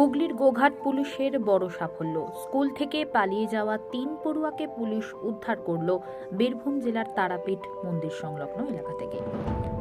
হুগলির গোঘাট পুলিশের বড় সাফল্য। স্কুল থেকে পালিয়ে যাওয়া তিন পড়ুয়াকে পুলিশ উদ্ধার করল বীরভূম জেলার তারাপীঠ মন্দির সংলগ্ন এলাকা থেকে।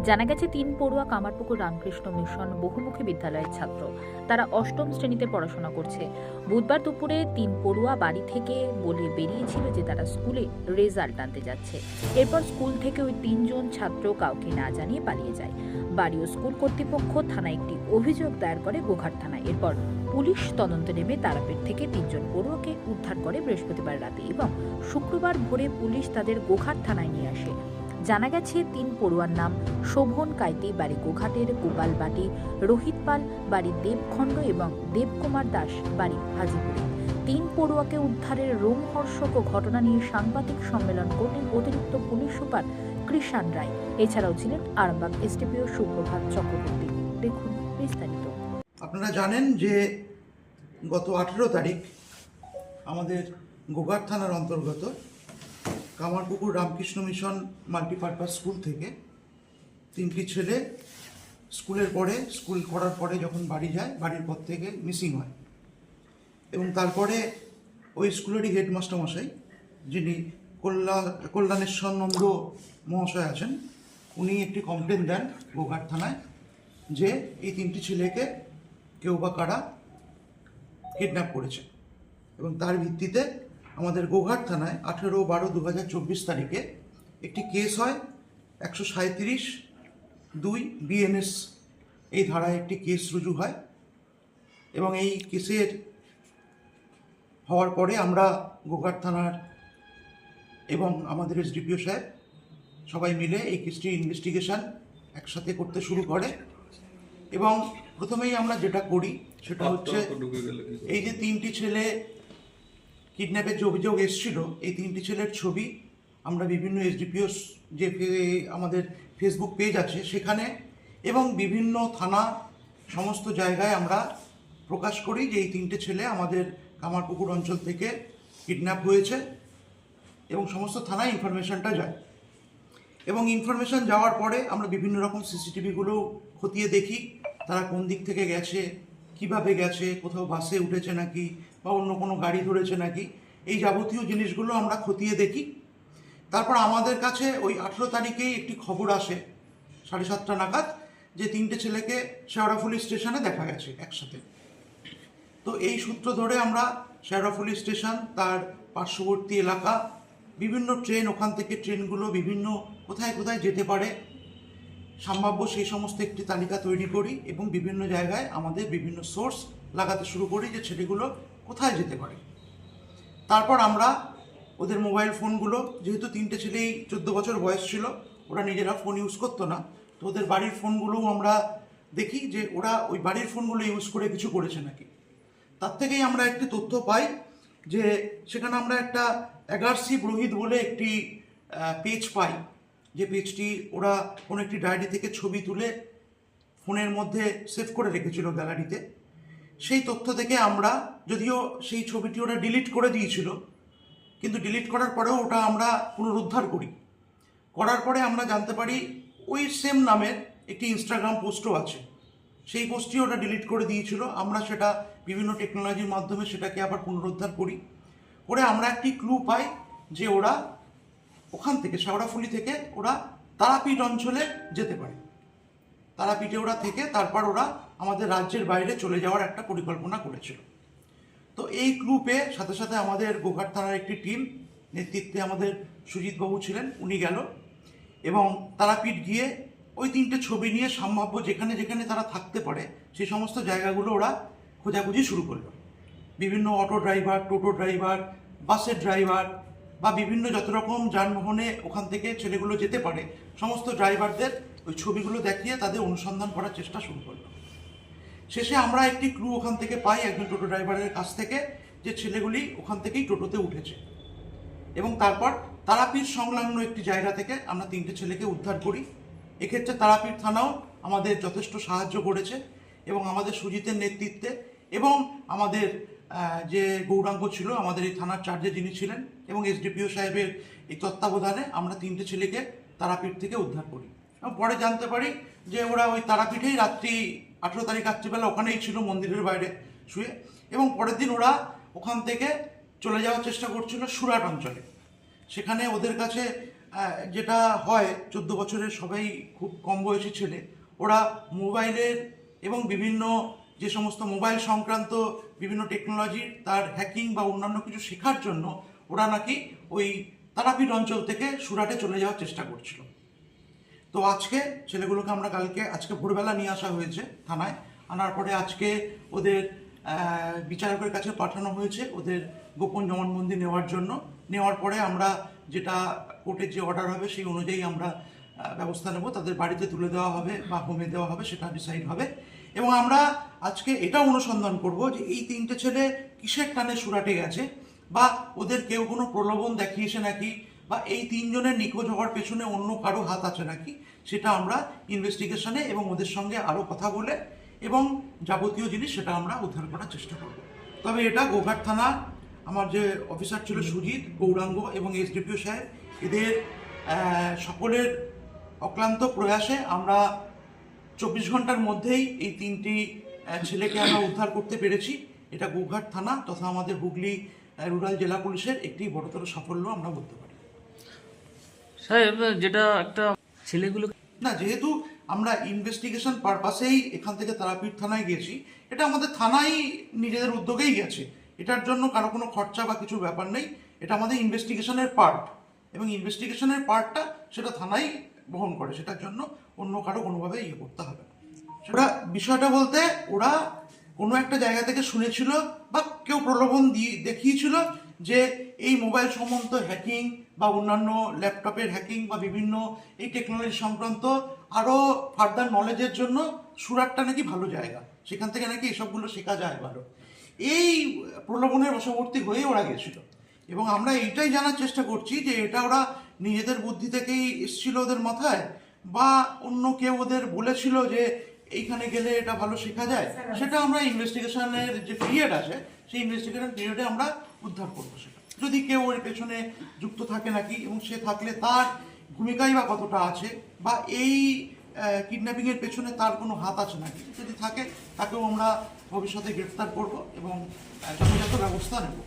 জানা গেছে, তিন পড়ুয়া কামারপুকুর রামকৃষ্ণ মিশন বহুমুখী বিদ্যালয়ের ছাত্র। তারা অষ্টম শ্রেণীতে পড়াশোনা করছে। বুধবার দুপুরে তিন পড়ুয়া বাড়ি থেকে বলে বেরিয়েছিল যে তারা স্কুলে রেজাল্ট আনতে যাচ্ছে। এরপর স্কুল থেকে ওই তিনজন ছাত্র কাউকে না জানিয়ে পালিয়ে যায়। বাড়ি ও স্কুল কর্তৃপক্ষ থানায় একটি অভিযোগ দায়ের করে গোঘাট থানায়। এরপর পুলিশ তদন্তে নেমে তারাপীঠ থেকে তিনজন পড়ুয়াকে উদ্ধার করে বৃহস্পতিবার রাতে এবং শুক্রবার ভোরে পুলিশ তাদের গোঘাট থানায় নিয়ে আসে। জানা গেছে, তিন পড়ুয়ার নাম শোভন কাইতি, বাড়ি গোঘাটের গোপালবাটি, রোহিত পাল, বাড়ি দেবখণ্ড এবং দেবকুমার দাস, বাড়ি হাজিপুরে। তিন পড়ুয়াকে উদ্ধারের রোমহর্ষক ঘটনা নিয়ে সাংবাদিক সম্মেলন করলেন অতিরিক্ত পুলিশ সুপার কৃষাণ রায়। এছাড়াও ছিলেন আরামবাগ এসডিপিও সুপ্রভাত চক্রবর্তী। দেখুন বিস্তারিত। আপনারা জানেন যে গত আঠেরো তারিখ আমাদের গোঘাট থানার অন্তর্গত Kamarpukur Ramakrishna mission multipurpose school থেকে তিনটি ছেলে স্কুলের পরে, স্কুল করার পরে যখন বাড়ি যায়, বাড়ির পর থেকে মিসিং হয়। এবং তারপরে ওই স্কুলেরই হেডমাস্টার মশাই যিনি কল্যাণ কল্যাণেশ্বর নন্দ মহাশয় আছেন। উনি একটি কমপ্লেন দেন গোঘাট থানায় যে এই তিনটি ছেলেকে কেউ বা কারা কিডন্যাপ করেছে এবং তার ভিত্তিতে আমাদের গোঘাট থানায় আঠেরো বারো দু তারিখে একটি কেস হয় একশো সাঁত্রিশ দুই বিএনএস এই ধারায় একটি কেস রুজু হয় এবং এই কেসের হওয়ার পরে আমরা গোঘাট থানার এবং আমাদের এসডিপিও সাহেব সবাই মিলে এই কেসটি ইনভেস্টিগেশন একসাথে করতে শুরু করে। এবং প্রথমেই আমরা যেটা করি সেটা হচ্ছে এই যে তিনটি ছেলে কিডন্যাপের যে অভিযোগ এসেছিল এই তিনটি ছেলের ছবি আমরা বিভিন্ন এসডিপিও যে আমাদের ফেসবুক পেজ আছে সেখানে এবং বিভিন্ন থানা সমস্ত জায়গায় আমরা প্রকাশ করি যে এই তিনটে ছেলে আমাদের কামারপুকুর অঞ্চল থেকে কিডন্যাপ হয়েছে। এবং সমস্ত থানায় ইনফরমেশনটা যায়। এবং ইনফরমেশন যাওয়ার পরে আমরা বিভিন্ন রকম সিসিটিভিগুলো খতিয়ে দেখি, তারা কোন দিক থেকে গেছে, কীভাবে গেছে, কোথাও বাসে উঠেছে নাকি বা অন্য কোনো গাড়ি ধরেছে নাকি, এই যাবতীয় জিনিসগুলো আমরা খতিয়ে দেখি। তারপর আমাদের কাছে ওই আঠেরো তারিখেই একটি খবর আসে, সাড়ে সাতটা নাগাদ, যে তিনটে ছেলেকে শেওড়াফুলি স্টেশনে দেখা গেছে একসাথে। তো এই সূত্র ধরে আমরা শেরাফুলি স্টেশন, তার পার্শ্ববর্তী এলাকা বিভিন্ন ট্রেন, ওখান থেকে ট্রেনগুলো বিভিন্ন কোথায় কোথায় যেতে পারে, সম্ভাব্য সেই সমস্ত একটি তালিকা তৈরি করি এবং বিভিন্ন জায়গায় আমাদের বিভিন্ন সোর্স লাগাতে শুরু করি যে ছেলেগুলো কোথায় যেতে পারে। তারপর আমরা ওদের মোবাইল ফোনগুলো, যেহেতু তিনটে ছেলেই চোদ্দ বছর বয়স ছিল, ওরা নিজেরা ফোন ইউজ করতো না, তো ওদের বাড়ির ফোনগুলোও আমরা দেখি যে ওরা ওই বাড়ির ফোনগুলো ইউজ করে কিছু করেছে নাকি। তার থেকেই আমরা একটি তথ্য পাই যে সেখানে আমরা একটা এগারসি রোহিত বলে একটি পেজ পাই যে পেজটি ওরা কোনো একটি ডায়েরি থেকে ছবি তুলে ফোনের মধ্যে সেভ করে রেখেছিল গ্যালারিতে সেই তথ্য থেকে আমরা, যদিও সেই ছবিটি ওরা ডিলিট করে দিয়েছিল, কিন্তু ডিলিট করার পরেও ওটা আমরা পুনরুদ্ধার করি। করার পরে আমরা জানতে পারি ওই সেম নামের একটি ইনস্টাগ্রাম পোস্টও আছে। সেই পোস্টটি ওটা ডিলিট করে দিয়েছিল। আমরা সেটা বিভিন্ন টেকনোলজির মাধ্যমে সেটাকে আবার পুনরুদ্ধার করি। করে আমরা একটি ক্লু পাই যে ওরা ওখান থেকে শেওড়াফুলি থেকে ওরা তারাপীঠ অঞ্চলে যেতে পারে। তারাপীঠে ওরা থেকে তারপর ওরা আমাদের রাজ্যের বাইরে চলে যাওয়ার একটা পরিকল্পনা করেছিল। তো এই গ্রুপে সাথে সাথে আমাদের গোঘাট থানার একটি টিম নেতৃত্বে আমাদের সুজিতবাবু ছিলেন, উনি গেল এবং তারাপীঠ গিয়ে ওই তিনটে ছবি নিয়ে সম্ভাব্য যেখানে যেখানে তারা থাকতে পারে, সেই সমস্ত জায়গাগুলো ওরা খোঁজাখুঁজি শুরু করল। বিভিন্ন অটো ড্রাইভার, টোটো ড্রাইভার, বাসের ড্রাইভার বা বিভিন্ন যত রকম যানবাহনে ওখান থেকে ছেলেগুলো যেতে পারে, সমস্ত ড্রাইভারদের ওই ছবিগুলো দেখিয়ে তাদের অনুসন্ধান করার চেষ্টা শুরু করল। শেষে আমরা একটি ক্লু ওখান থেকে পাই একজন টোটো ড্রাইভারের কাছ থেকে যে ছেলেগুলি ওখান থেকেই টোটোতে উঠেছে। এবং তারপর তারাপীঠ সংলগ্ন একটি জায়গা থেকে আমরা তিনটে ছেলেকে উদ্ধার করি। এক্ষেত্রে তারাপীঠ থানাও আমাদের যথেষ্ট সাহায্য করেছে এবং আমাদের সুজিতের নেতৃত্বে এবং আমাদের যে গৌরাঙ্গ ছিল, আমাদের এই থানার চার্জে যিনি ছিলেন এবং এসডিপিও সাহেবের এই তত্ত্বাবধানে আমরা তিনটে ছেলেকে তারাপীঠ থেকে উদ্ধার করি। এবং পরে জানতে পারি যে ওরা ওই তারাপীঠেই রাত্রি আঠেরো তারিখ রাত্রিবেলা ওখানেই ছিল মন্দিরের বাইরে শুয়ে এবং পরের দিন ওরা ওখান থেকে চলে যাওয়ার চেষ্টা করছিল সুরাট অঞ্চলে। সেখানে ওদের কাছে যেটা হয়, চোদ্দ বছরের সবাই খুব কম বয়সী ছেলে, ওরা মোবাইলের এবং বিভিন্ন যে সমস্ত মোবাইল সংক্রান্ত বিভিন্ন টেকনোলজির তার হ্যাকিং বা অন্যান্য কিছু শেখার জন্য ওরা নাকি ওই তারাপীঠ অঞ্চল থেকে সুরাটে চলে যাওয়ার চেষ্টা করছিল। তো আজকে ছেলেগুলোকে আমরা কালকে, আজকে ভোরবেলা নিয়ে আসা হয়েছে থানায়। আনার পরে আজকে ওদের বিচারকের কাছে পাঠানো হয়েছে ওদের গোপন জবানবন্দি নেওয়ার জন্য। নেওয়ার পরে আমরা যেটা কোর্টের যে অর্ডার হবে সেই অনুযায়ী আমরা ব্যবস্থা নেব, তাদের বাড়িতে তুলে দেওয়া হবে বা হোমে দেওয়া হবে, সেটা ডিসাইড হবে। এবং আমরা আজকে এটা অনুসন্ধান করব যে এই তিনটে ছেলে কিসের টানে সুরাটে গেছে বা ওদের কেউ কোনো প্রলোভন দেখিয়েছে নাকি বা এই তিনজনের নিখোঁজ হওয়ার পেছনে অন্য কারও হাত আছে নাকি, সেটা আমরা ইনভেস্টিগেশনে এবং ওদের সঙ্গে আরও কথা বলে এবং যাবতীয় জিনিস সেটা আমরা উদ্ধার করার চেষ্টা করব। তবে এটা গোঘাট থানা, আমার যে অফিসার ছিল সুজিত গৌরাঙ্গ এবং এসডিপিও সাহেব, এদের সকলের অক্লান্ত প্রয়াসে আমরা চব্বিশ ঘণ্টার মধ্যেই এই তিনটি ছেলেকে আমরা উদ্ধার করতে পেরেছি। এটা গোঘাট থানা তথা আমাদের হুগলি রুরাল জেলা পুলিশের একটি বড়তর সাফল্য আমরা বলতে পারি। সাহেব যেটা একটা ছেলেগুলো না যেহেতু আমরা ইনভেস্টিগেশন পারপাসেই এখান থেকে তারাপীঠ থানায় গেছি এটা আমাদের থানাই নিজেদের উদ্যোগেই গেছে। এটার জন্য কারও কোনো খরচা বা কিছু ব্যাপার নেই। এটা আমাদের ইনভেস্টিগেশনের পার্ট এবং ইনভেস্টিগেশনের পার্টটা সেটা থানাই বহন করে, সেটার জন্য অন্য কারও কোনোভাবে ইয়ে করতে হবে। ওরা বিষয়টা বলতে ওরা কোনো একটা জায়গা থেকে শুনেছিল বা কেউ প্রলোভন দিয়ে, দেখিয়েছিল যে এই মোবাইল সম্বন্ধ হ্যাকিং বা অন্যান্য ল্যাপটপের হ্যাকিং বা বিভিন্ন এই টেকনোলজি সংক্রান্ত আরও ফার্দার নলেজের জন্য সুরাটটা নাকি ভালো জায়গা। সেখান থেকে নাকি এসবগুলো শেখা যায় ভালো। এই প্রলোভনের বশবর্তী হয়ে ওরা গেছিল। এবং আমরা এইটাই জানার চেষ্টা করছি যে এটা ওরা নিজেদের বুদ্ধি থেকেই এসছিল ওদের মাথায়, বা অন্য কেউ ওদের বলেছিল যে এইখানে গেলে এটা ভালো শেখা যায়। সেটা আমরা ইনভেস্টিগেশনের যে পিরিয়ড আছে, সেই ইনভেস্টিগেশন পিরিয়ডে আমরা উদ্ধার করব সেটা। যদি কেউ ওর পেছনে যুক্ত থাকে নাকি এবং সে থাকলে তার ভূমিকাই বা কতটা আছে, বা এই কিডন্যাপিং এর পেছনে তার কোনো হাত আছে নাকি, যদি থাকে তাকেও আমরা ভবিষ্যতে গ্রেফতার করব এবং যথাযথ ব্যবস্থা নেব।